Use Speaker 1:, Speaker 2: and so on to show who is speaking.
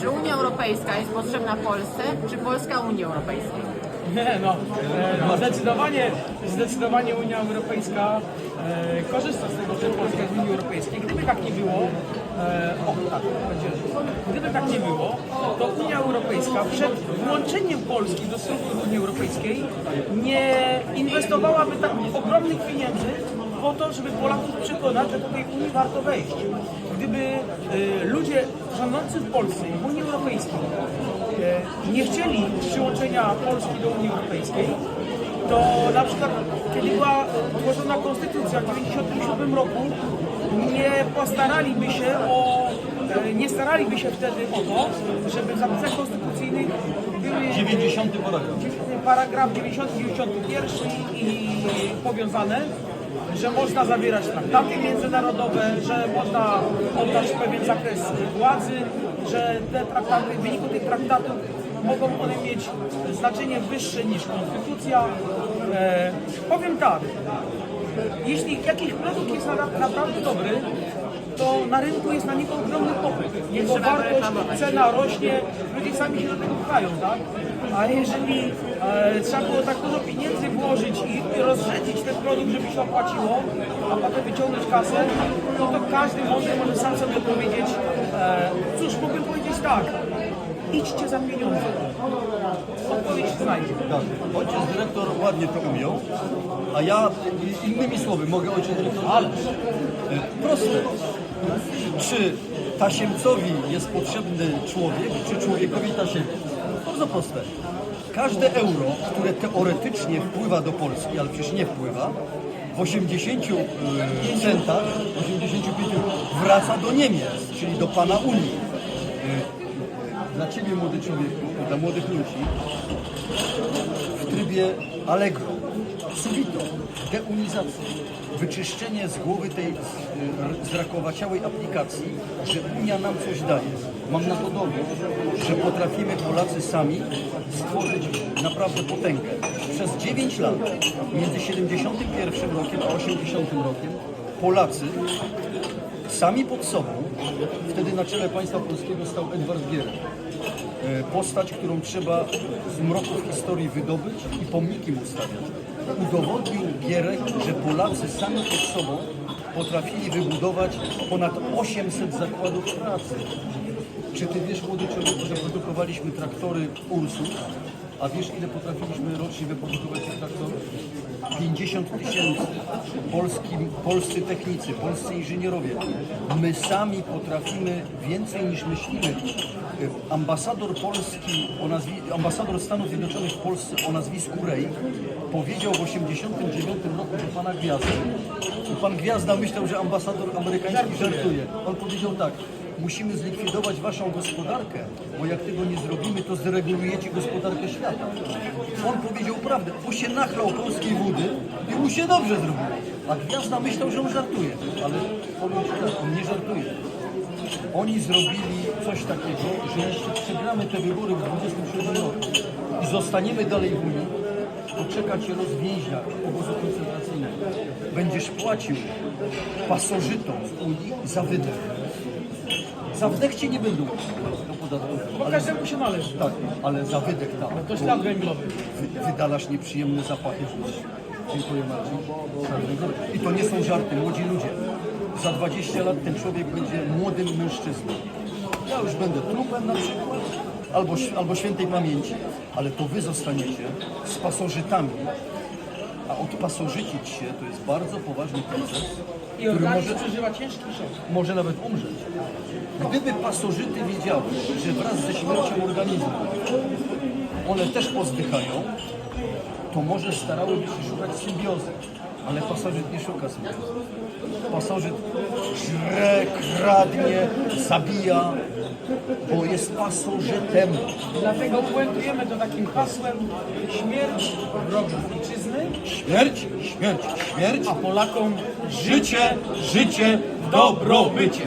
Speaker 1: Czy Unia Europejska jest potrzebna Polsce, czy Polska Unii Europejskiej?
Speaker 2: Nie, no, e, zdecydowanie, zdecydowanie Unia Europejska e, korzysta z tego, że Polska jest w Unii Europejskiej. Gdyby tak nie było, e, o tak. Gdyby tak nie było, to Unia Europejska przed włączeniem Polski do struktur Unii Europejskiej nie inwestowałaby tak ogromnych pieniędzy po to, żeby Polaków przekonać, że do tej Unii warto wejść. Gdyby e, ludzie rządzący w Polsce i w Unii Europejskiej e, nie chcieli przyłączenia Polski do Unii Europejskiej, to na przykład kiedy była tworzona konstytucja w 1997 roku, nie postaraliby się o, e, nie staraliby się wtedy o to, żeby w zapisach konstytucyjnych były
Speaker 3: 90 paragraf.
Speaker 2: paragraf 90, 91 i powiązane, że można zawierać traktaty międzynarodowe, że można oddać pewien zakres władzy, że te traktaty, w wyniku tych traktatów mogą one mieć znaczenie wyższe niż konstytucja. E, powiem tak, jeśli jakiś produkt jest na- naprawdę dobry, to na rynku jest na niego ogromny popyt. Jego wartość, cena rośnie, ludzie sami się do tego pchają, tak? A jeżeli e, trzeba było tak dużo pieniędzy włożyć i rozrzedzić ten produkt, żeby się opłaciło, a potem wyciągnąć kasę, no to każdy mądry może sam sobie odpowiedzieć, e, cóż, mógłbym powiedzieć tak, idźcie za pieniądze. Odpowiedź znajdzie.
Speaker 3: Tak. Ojciec dyrektor ładnie to ujął, a ja innymi słowy mogę ojciec dyrektor. Ale proste. Czy tasiemcowi jest potrzebny człowiek, czy człowiekowi tasiemec? Bardzo proste. Każde euro, które teoretycznie wpływa do Polski, ale przecież nie wpływa, w 80 y, centach, 85 wraca do Niemiec, czyli do pana Unii. Y, Dla Ciebie, młody człowieku, dla młodych ludzi, w trybie Allegro, subito, deunizacji, wyczyszczenie z głowy tej y, zrakowaciałej aplikacji, że Unia nam coś daje. Mam na to dowód, że potrafimy Polacy sami stworzyć naprawdę potęgę. Przez 9 lat, między 71 rokiem a 80 rokiem, Polacy sami pod sobą, wtedy na czele państwa polskiego stał Edward Gierek. E, Postać, którą trzeba z mroków historii wydobyć i pomniki mu stawiać. Udowodnił Gierek, że Polacy sami pod sobą potrafili wybudować ponad 800 zakładów pracy. Czy ty wiesz, młody człowieku, że produkowaliśmy traktory Ursus, a wiesz, ile potrafiliśmy rocznie wyprodukować tych traktorów? 50 tysięcy. Polski, polscy technicy, polscy inżynierowie. My sami potrafimy więcej niż myślimy. Ambasador Polski, ambasador Stanów Zjednoczonych w Polsce o nazwisku Ray powiedział w 89 roku do pana Gwiazdy. Pan Gwiazda myślał, że ambasador amerykański żartuje. On powiedział tak. Musimy zlikwidować waszą gospodarkę, bo jak tego nie zrobimy, to zregulujecie gospodarkę świata. On powiedział prawdę, bo się nachlał polskiej wody i mu się dobrze zrobiło. A Gwiazda myślał, że on żartuje, ale powiem ci tak, on nie żartuje. Oni zrobili coś takiego, że jeśli przegramy te wybory w 27 roku i zostaniemy dalej w Unii, to czeka cię los obozu koncentracyjnego. Będziesz płacił pasożytom z Unii za wydech. Za wdech cię nie będą do podatku.
Speaker 2: Bo każdemu się należy.
Speaker 3: tak, ale za wydech tak.
Speaker 2: To ślad węglowy.
Speaker 3: Wy, wydalasz nieprzyjemne zapachy w uszy. Dziękuję Marcin. I to nie są żarty, młodzi ludzie. Za 20 lat ten człowiek będzie młodym mężczyzną. Ja już będę trupem na przykład, albo, albo świętej pamięci, ale to wy zostaniecie z pasożytami, a odpasożycić się to jest bardzo poważny proces,
Speaker 2: I
Speaker 3: który
Speaker 2: organizm
Speaker 3: może,
Speaker 2: przeżywa ciężki szok.
Speaker 3: może nawet umrzeć. Gdyby pasożyty wiedziały, że wraz ze śmiercią organizmu one też pozdychają, to może starałyby się szukać symbiozy. Ale pasożyt nie szuka symbiozy. Pasożyt żre, kradnie, zabija, bo jest pasożytem.
Speaker 2: Dlatego puentujemy to takim hasłem śmierć wrogów
Speaker 3: Śmierć, śmierć, śmierć,
Speaker 2: a Polakom
Speaker 3: życie, życie w dobrobycie.